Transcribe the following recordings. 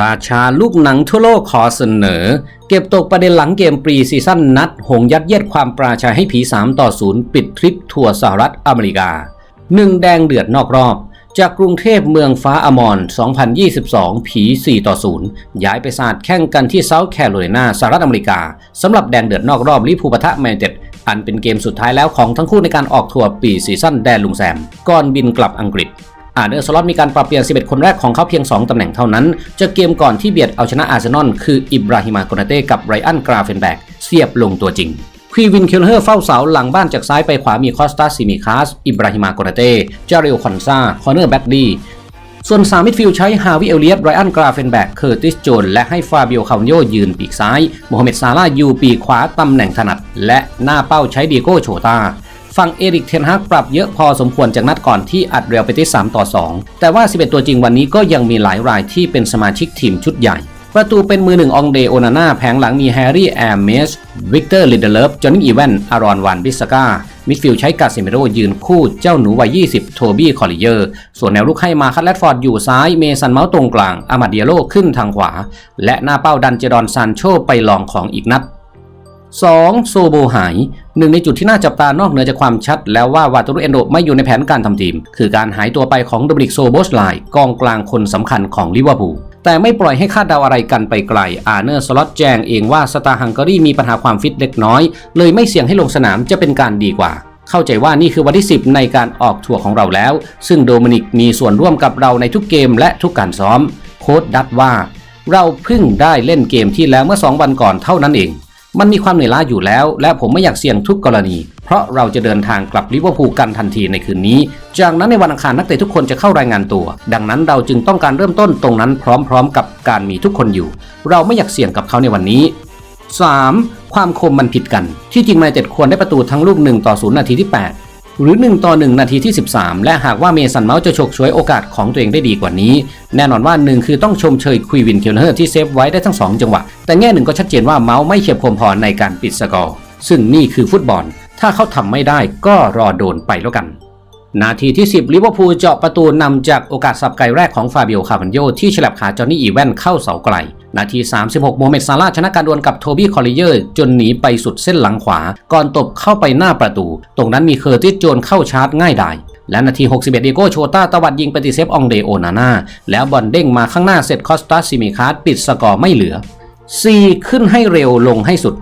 ราชาลูกหนังทั่วโลกขอเสนอ เก็บตกประเด็นหลังเกมปรีซีซั่นนัด หงยัดเยียดความปราชัยให้ผี 3 ต่อ 0 ปิดทริปทัวร์สหรัฐอเมริกาหนึ่งแดงเดือดนอกรอบ จากกรุงเทพเมืองฟ้าอมร 2022 ผี 4 ต่อ 0 ย้ายไปสาดแข่งกันที่เซาท์แคโรไลนาสหรัฐอเมริกาสำหรับแดงเดือดนอกรอบลิพูปะทะแมนเต็ดอันเป็นเกมสุดท้ายแล้วของทั้งคู่ในการออกทัวร์ปีซีซั่นแดนลุงแซมก่อนบินกลับอังกฤษ อาร์เนอร์สล็อตมีการปรับเปลี่ยน 11 คนแรกของเขาเพียง 2 ตำแหน่งเท่านั้นจะเกมก่อนที่เบียดเอาชนะอาร์เซนอลคืออิบราฮิมากนาเต้กับไรอันกราเฟนแบกเสียบลงตัวจริงควีวินเคลเฮอร์เฝ้าเสาหลังบ้านจากซ้ายไปขวามีคอสตาซิมิคาส อิบราฮิมากนาเต้จาริลคอนซาคอนเนอร์แบดดีส่วนสามมิดฟิลด์ใช้ฮาวิเอลเลียตไรอันกราเฟนแบกเคอร์ติสโจน และให้ฟาเบิโอคาวนโยยืนปีกซ้ายโมฮัมเหม็ดซาลาอยู่ปีกขวาตำแหน่งถนัด และหน้าเป้าใช้ดีโก้โชตา ฝั่งเอริกเทนฮากปรับเยอะพอสมควรจากนัดก่อนที่อัดเรียวไปที่3ต่อ 2 แต่ว่า 11 ตัวจริงวันนี้ก็ยังมีหลายรายที่เป็นสมาชิกทีมชุดใหญ่ ประตูเป็นมือหนึ่งองเดโอนาน่าแผงหลังมีแฮร์รี่แอร์เมสวิกเตอร์ลิเดเลฟจอห์นนี่อีแวนอารอนวันบิสกามิดฟิลด์ใช้กาเซเมโรยืนคู่เจ้าหนูวัย 20 โทบี้คอลิเยอร์ ส่วนแนวลุกให้มาคัตแลดฟอร์ดอยู่ซ้าย เมสันเมาส์ตรงกลางอามาเดียโลขึ้นทางขวา และหน้าเป้าดันเจดอนซานโชไปลองของอีกนัด 2. โซโบหายหนึ่งในจุดที่น่าจับตานอกเหนือจากความชัด แล้วว่าวาตารุเอนโดไม่อยู่ในแผนการทำทีม คือการหายตัวไปของโดมินิกโซโบสไลกองกลางคนสำคัญของลิเวอร์พูลแต่ไม่ปล่อยให้คาดเดาอะไรกันไปไกล อาเนอร์สล็อตแจ้งเองว่าสตาร์ฮังการีมีปัญหาความฟิตเล็กน้อย เลยไม่เสี่ยงให้ลงสนามจะเป็นการดีกว่า เข้าใจว่านี่คือวันที่ 10 ในการออกทัวร์ของเราแล้ว ซึ่งโดมินิกมีส่วนร่วมกับเราในทุกเกมและทุกการซ้อม โค้ดดัตว่า เราเพิ่งได้เล่นเกมที่แล้วเมื่อ 2 วันก่อนเท่านั้นเอง มันมีความเหนื่อยล้าอยู่แล้ว และผมไม่อยากเสี่ยงทุกกรณี เพราะเราจะเดินทางกลับลิเวอร์พูลกันทันทีในคืนนี้ จากนั้นในวันอังคารนักเตะทุกคนจะเข้ารายงานตัว ดังนั้นเราจึงต้องการเริ่มต้นตรงนั้นพร้อม ๆ กับการมีทุกคนอยู่ เราไม่อยากเสี่ยงกับเขาในวันนี้ 3. ความคมมันผิดกัน ที่จริงแมนเต็ดควรได้ประตูทั้งลูก1ต่อ0นาทีที่ 8 หรือ 1 ต่อ 1 นาทีที่ 13 และหากว่าเมสันเมาส์จะฉกฉวยโอกาสของตัวเองได้ดีกว่านี้ แน่นอนว่าหนึ่งคือต้องชมเชยควีวินเคลเนอร์ที่เซฟไว้ได้ทั้ง 2 จังหวะ แต่แง่หนึ่งก็ชัดเจนว่าเมาส์ไม่เฉียบคมพอในการปิดสกอร์ซึ่งนี่คือฟุตบอล ถ้าเขาทำไม่ได้ก็รอโดนไปแล้วกันนาทีที่ 10 ลิเวอร์พูลเจาะประตูนำจากโอกาสสับไกลแรกของฟาเบิโอคาร์พันโยที่ฉลับขาจอห์นนี่อีแวนเข้าเสาไกล นาที 36 โมเมดซาลาชนะการดวลกับโทบี้คอลลิเยอร์ จนหนีไปสุดเส้นหลังขวา ก่อนตบเข้าไปหน้าประตู ตรงนั้นมีเคอร์ติสโจนเข้าชาร์จง่ายดายและนาที 61 เดโก้โชต้าตวัดยิงปฏิเซฟองเดโอนาน่าแล้วบอลเด้งมาข้างหน้าเสร็จคอสตาซิมิคาร์ปิดสกอร์ไม่เหลือ 4 ขึ้นให้เร็วลงให้สุด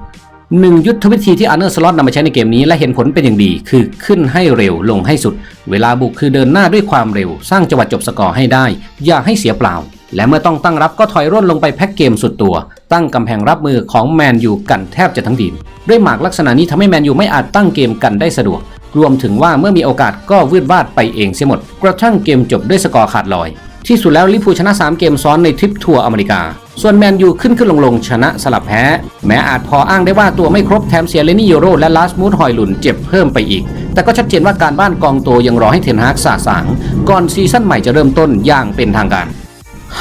หนึ่งยุทธวิธีที่อาร์เนอร์สล็อตนำมาใช้ในเกมนี้และเห็นผลเป็นอย่างดี คือขึ้นให้เร็วลงให้สุด เวลาบุกคือเดินหน้าด้วยความเร็ว สร้างจังหวะจบสกอร์ให้ได้ อย่าให้เสียเปล่า และเมื่อต้องตั้งรับก็ถอยร่นลงไปแพ็กเกมสุดตัว ตั้งกำแพงรับมือของแมนยูกันแทบจะทั้งทีมด้วยหมากลักษณะนี้ทำให้แมนยูไม่อาจตั้งเกมกันได้สะดวก รวมถึงว่าเมื่อมีโอกาสก็วืดวาดไปเองเสียหมด กระทั่งเกมจบด้วยสกอร์ขาดลอย ที่สุดแล้วลิพูชนะ 3 เกมซ้อนในทริปทัวร์อเมริกา ส่วนแมนยูขึ้นขึ้นลงลงชนะสลับแพ้ แม้อาจพออ้างได้ว่าตัวไม่ครบแถมเสียเลนี่โยโรและลาสมูดหอยหลุนเจ็บเพิ่มไปอีก แต่ก็ชัดเจนว่าการบ้านกองโตยังรอให้เทนฮากสาสางก่อนซีซั่นใหม่จะเริ่มต้นอย่างเป็นทางการ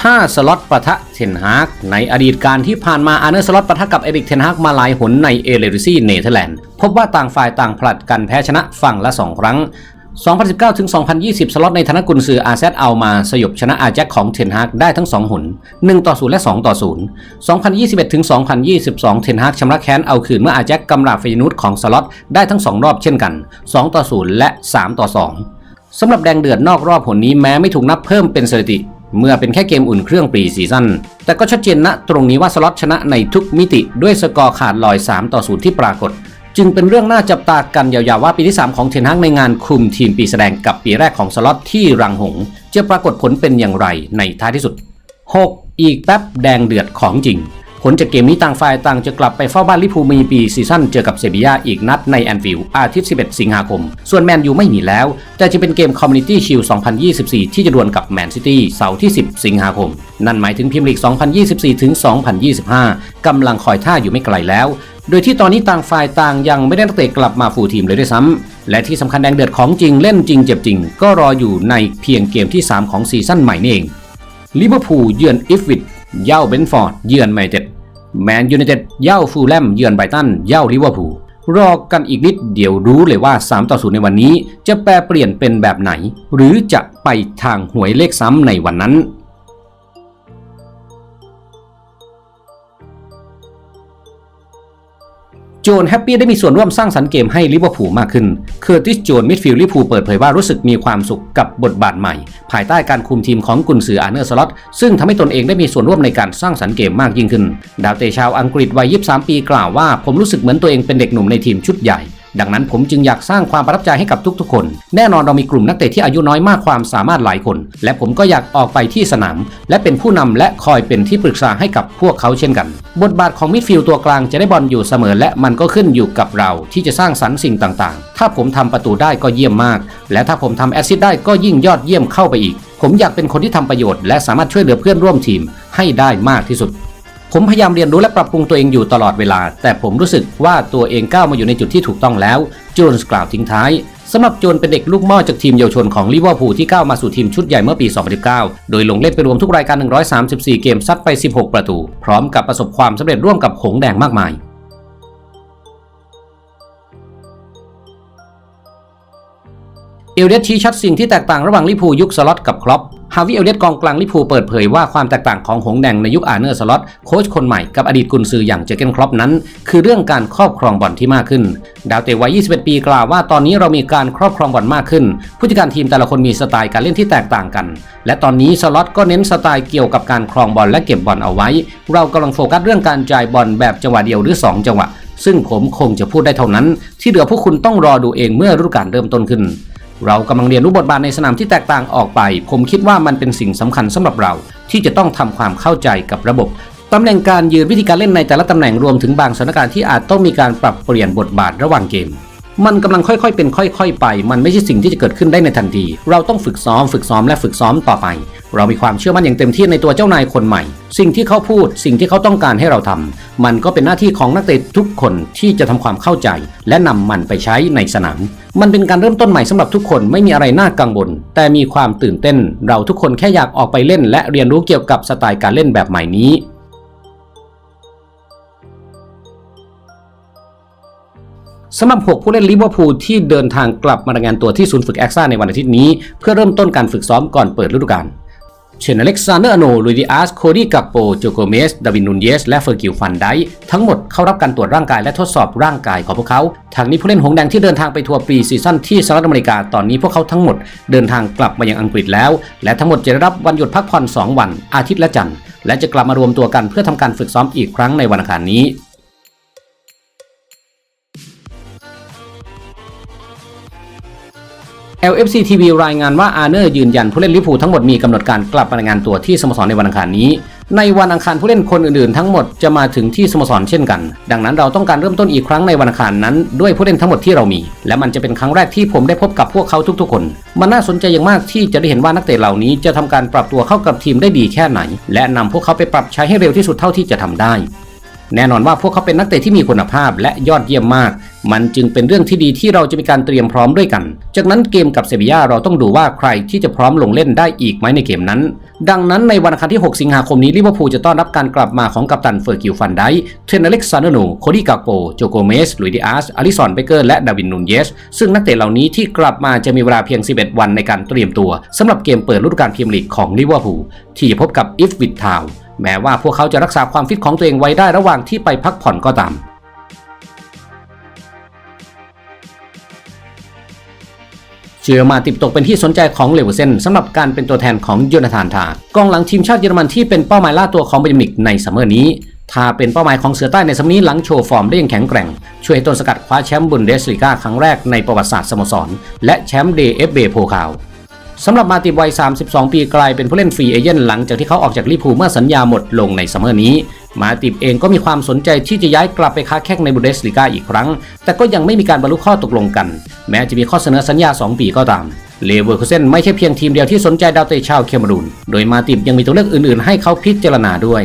5 สล็อตปะทะเทนฮากในอดีตการที่ผ่านมาอาร์เนอร์สล็อตปะทะกับเอริกเทนฮากมาหลายหนในเอเลริซีเนเธอร์แลนด์ พบว่าต่างฝ่ายต่างผลัดกันแพ้ชนะฝั่งละ 2 ครั้ง 2019 ถึง 2020 สล็อตในฐานกุนซืออาเซตเอามาสยบชนะอาแจ็คของเทนฮากได้ทั้ง 2 หน 1 ต่อ 0 และ 2 ต่อ 0 2021 ถึง 2022 เทนฮากชำระแค้นเอาคืนเมื่ออาแจ็คกำราบเฟยนูตของสล็อตได้ทั้ง 2 รอบเช่นกัน 2 ต่อ 0 และ 3 ต่อ 2สำหรับแดงเดือดนอกรอบผลนี้แม้ไม่ถูกนับเพิ่มเป็นสถิติ เมื่อเป็นแค่เกมอุ่นเครื่องปรีซีซั่นแต่ก็ชัดเจนณตรงนี้ว่าสล็อตชนะในทุกมิติด้วยสกอร์ขาดลอย 3 ต่อ0ที่ปรากฏ จึงเป็นเรื่องน่าจับตากันยาวๆว่าปีที่ 3 ของเทนฮักในงานคุมทีมปีแสดงกับปีแรกของสล็อตที่รังหง จะปรากฏผลเป็นอย่างไรในท้ายที่สุด 6. อีกแป๊บแดงเดือดของจริง ผลจากเกมนี้ต่างฝ่ายต่างจะกลับไปเฝ้าบ้านลิพูมีปีซีซั่นเจอกับเซบียาอีกนัดในแอนฟิลด์อาทิตย์ 11 สิงหาคม ส่วนแมนยูไม่มีแล้ว แต่จะเป็นเกมคอมมูนิตี้ชิล2024 ที่จะดวลกับแมนซิตี้เสาร์ที่ 10 สิงหาคม นั่นหมายถึงพิมลีก 2024 ถึง 2025 กำลังคอยท่าอยู่ไม่ไกลแล้วโดยที่ตอนนี้ต่างฝ่ายต่างยังไม่ได้นักเตะกลับมาฟูลทีมเลยด้วยซ้ำและที่สำคัญแดงเดือดของจริงเล่นจริงเจ็บจริง ก็รออยู่ในเพียงเกมที่ 3 ของซีซั่นใหม่นี่เองลิเวอร์พูลเยือนอิฟวิดเย่าเบนฟอร์ดเยือนไมเต็ด แมนยูไนเต็ดเย่าฟูลแลมเยือนไบตันเย่าลิเวอร์พูลรอกันอีกนิดเดี๋ยวรู้เลยว่า 3 ต่อ 0 ในวันนี้ จะแปลเปลี่ยนเป็นแบบไหน หรือจะไปทางหวยเลขซ้ำในวันนั้น โจนแฮปปี้ได้มีส่วนร่วมสร้างสรรค์เกมให้ลิเวอร์พูลมากขึ้น เคอร์ติสโจนมิดฟิลด์ลิเวอร์พูลเปิดเผยว่ารู้สึกมีความสุขกับบทบาทใหม่ ภายใต้การคุมทีมของกุนซืออาร์เนอร์สล็อตซึ่งทำให้ตนเองได้มีส่วนร่วมในการสร้างสรรค์เกมมากยิ่งขึ้น ดาวเตะชาวอังกฤษวัย 23 ปีกล่าวว่า ผมรู้สึกเหมือนตัวเองเป็นเด็กหนุ่มในทีมชุดใหญ่ ดังนั้นผมจึงอยากสร้างความประทับใจให้กับทุกๆ คน แน่นอนเรามีกลุ่มนักเตะที่อายุน้อยมากความสามารถหลายคน และผมก็อยากออกไปที่สนาม และเป็นผู้นำและคอยเป็นที่ปรึกษาให้กับพวกเขาเช่นกัน บทบาทของมิดฟิลด์ตัวกลางจะได้บอลอยู่เสมอ และมันก็ขึ้นอยู่กับเราที่จะสร้างสรรค์สิ่งต่างๆ ถ้าผมทำประตูได้ก็เยี่ยมมาก และถ้าผมทำแอสซิสได้ก็ยิ่งยอดเยี่ยมเข้าไปอีก ผมอยากเป็นคนที่ทำประโยชน์และสามารถช่วยเหลือเพื่อนร่วมทีมให้ได้มากที่สุด ผมพยายามเรียนรู้และปรับปรุงตัวเองอยู่ตลอดเวลา แต่ผมรู้สึกว่าตัวเองก้าวมาอยู่ในจุดที่ถูกต้องแล้ว โจนส์กล่าวทิ้งท้ายสำหรับโจนเป็นเด็กลูกม่อจากทีมเยาวชนของลิเวอร์พูลที่ก้าวมาสู่ทีมชุดใหญ่เมื่อปี 2019 โดยลงเล่นไปรวมทุกรายการ 134 เกมซัดไป 16 ประตู พร้อมกับประสบความสำเร็จร่วมกับหงแดงมากมายเอลเดตชี้ชัดสิ่งที่แตกต่างระหว่างลิเวอร์พูลยุคสล็อตกับครอป ฮาวิเอลเดตกองกลางลิพูเปิดเผยว่าความแตกต่างของหงแดงในยุคอาร์เนอร์สล็อตโค้ชคนใหม่กับอดีตกุนซืออย่างเจเกนครอปนั้น คือเรื่องการครอบครองบอลที่มากขึ้น ดาวเตะวัย 21 ปีกล่าวว่าตอนนี้เรามีการครอบครองบอลมากขึ้น ผู้จัดการทีมแต่ละคนมีสไตล์การเล่นที่แตกต่างกัน และตอนนี้สล็อตก็เน้นสไตล์เกี่ยวกับการครองบอลและเก็บบอลเอาไว้ เรากำลังโฟกัสเรื่องการจ่ายบอลแบบจังหวะเดียวหรือสองจังหวะซึ่งผมคงจะพูดได้เท่านั้น ที่เหลือพวกคุณต้องรอดูเองเมื่อฤดูกาลเริ่มต้นขึ้น เรากำลังเรียนรู้บทบาทในสนามที่แตกต่างออกไป ผมคิดว่ามันเป็นสิ่งสำคัญสำหรับเรา ที่จะต้องทำความเข้าใจกับระบบตำแหน่งการยืนวิธีการเล่นในแต่ละตำแหน่งรวมถึงบางสถานการณ์ที่อาจต้องมีการปรับเปลี่ยนบทบาทระหว่างเกม มันกำลังค่อยๆ เป็นค่อย ๆ ไป มันไม่ใช่สิ่งที่จะเกิดขึ้นได้ในทันที เราต้องฝึกซ้อม ฝึกซ้อมและฝึกซ้อมต่อไป เรามีความเชื่อมั่นอย่างเต็มที่ในตัวเจ้านายคนใหม่ สิ่งที่เขาพูด สิ่งที่เขาต้องการให้เราทำมันก็เป็นหน้าที่ของนักเตะทุกคนที่จะทำความเข้าใจ และนำมันไปใช้ในสนาม มันเป็นการเริ่มต้นใหม่สำหรับทุกคนไม่มีอะไรน่ากังวล แต่มีความตื่นเต้น เราทุกคนแค่อยากออกไปเล่น และเรียนรู้เกี่ยวกับสไตล์การเล่นแบบใหม่นี้สำหรับ 6 ผู้เล่นลิเวอร์พูลที่เดินทางกลับมารายงานตัวที่ศูนย์ฝึกแอคซ่าในวันอาทิตย์นี้ เพื่อเริ่มต้นการฝึกซ้อมก่อนเปิดฤดูกาล เช่นอเล็กซานเดอร์อโนลุยดิอาส โคดี้กัปโป โจโกเมส ดาวินนูนเยส และเฟอร์กิลฟันไดทั้งหมดเข้ารับการตรวจร่างกายและทดสอบร่างกายของพวกเขา ทางนี้ผู้เล่นหงส์แดงที่เดินทางไปทัวร์ปีซีซั่นที่สหรัฐอเมริกา ตอนนี้พวกเขาทั้งหมดเดินทางกลับมายังอังกฤษแล้ว และทั้งหมดจะได้รับวันหยุดพักผ่อน 2 วัน อาทิตย์และจันทร์ และจะกลับมารวมตัวกันเพื่อทำการฝึกซ้อมอีกครั้งในวันอังคารนี้ LFC TV รายงานว่าอาร์เนอร์ยืนยันผู้เล่นลิเวอร์พูทั้งหมดมีกำหนดการกลับมารายงานตัวที่สโมสรในวันอังคารนี้ ในวันอังคารผู้เล่นคนอื่นๆ ทั้งหมดจะมาถึงที่สโมสรเช่นกัน ดังนั้นเราต้องการเริ่มต้นอีกครั้งในวันอังคารนั้น ด้วยผู้เล่นทั้งหมดที่เรามี และมันจะเป็นครั้งแรกที่ผมได้พบกับพวกเขาทุกๆคน มันน่าสนใจอย่างมากที่จะได้เห็นว่านักเตะเหล่านี้จะทำการปรับตัวเข้ากับทีมได้ดีแค่ไหน และนำพวกเขาไปปรับใช้ให้เร็วที่สุดเท่าที่จะทำได้ แน่นอนว่าพวกเขาเป็นนักเตะที่มีคุณภาพและยอดเยี่ยมมาก มันจึงเป็นเรื่องที่ดีที่เราจะมีการเตรียมพร้อมด้วยกัน จากนั้นเกมกับเซบียาเราต้องดูว่าใครที่จะพร้อมลงเล่นได้อีกไหมในเกมนั้น ดังนั้นในวันอังคารที่ 6 สิงหาคมนี้ลิเวอร์พูลจะต้อนรับการกลับมาของกัปตันเฟอร์กิลฟันไดเทรนอเล็กซานโนโคดี้กาโป โจโกเมส ลุยดิอาสอลิซอนเบเกอร์และดาวินนูนเยส ซึ่งนักเตะเหล่านี้ที่กลับมาจะมีเวลาเพียง 11 วันในการเตรียมตัวสำหรับเกมเปิดฤดูกาลพรีเมียร์ลีกของลิเวอร์พูลที่จะพบกับอิฟวิดทาว แม้ว่าพวกเขาจะรักษาความฟิตของตัวเองไว้ได้ระหว่างที่ไปพักผ่อนก็ตามเชื่อมาติดตกเป็นที่สนใจของเลวเซนสำหรับการเป็นตัวแทนของโยนาธานทากองหลังทีมชาติเยอรมันที่เป็นเป้าหมายล่าตัวของบาเยร์นมิกในซัมเมอร์นี้ถ้าเป็นเป้าหมายของเสือใต้ในซัมนี้หลังโชว์ฟอร์มได้อย่างแข็งแกร่ง ช่วยให้ต้นสกัดคว้าแชมป์บุนเดสลีกาครั้งแรกในประวัติศาสตร์สโมสร และแชมป์เดย์เอฟเบโพคาว สำหรับมาติบวัย 32 ปีกลายเป็นผู้เล่นฟรีเอเย่นหลังจากที่เขาออกจากลิเวอร์พูลเมื่อสัญญาหมดลงในซัมเมอร์นี้ มาติบเองก็มีความสนใจที่จะย้ายกลับไปค้าแข่งในบุนเดสลีกาอีกครั้ง แต่ก็ยังไม่มีการบรรลุข้อตกลงกัน แม้จะมีข้อเสนอสัญญา 2 ปีก็ตามเลเวอร์คูเซนไม่ใช่เพียงทีมเดียวที่สนใจดาวเตะชาวเคมารูน โดยมาติบยังมีตัวเลือกอื่นๆ ให้เขาพิจารณาด้วย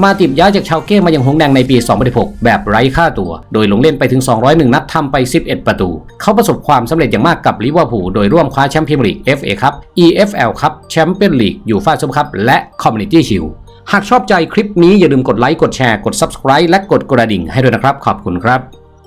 มาติบย้ายจากชาวเก้มายังหงแดงในปี 2016 แบบไร้ค่าตัว โดยลงเล่นไปถึง 201 นัดทำไป 11 ประตู เขาประสบความสำเร็จอย่างมากกับลิเวอร์พูลโดยร่วมคว้าแชมป์พรีเมียนลีก FA ครับ EFL ครับแชมเปี้ยนลีกยูฟ่าซุปเปอร์คัพและคอมมูนิตี้ชิลหากชอบใจคลิปนี้อย่าลืมกดไลค์กดแชร์กด Subscribe และกดกระดิ่งให้ด้วยนะครับ ขอบคุณครับ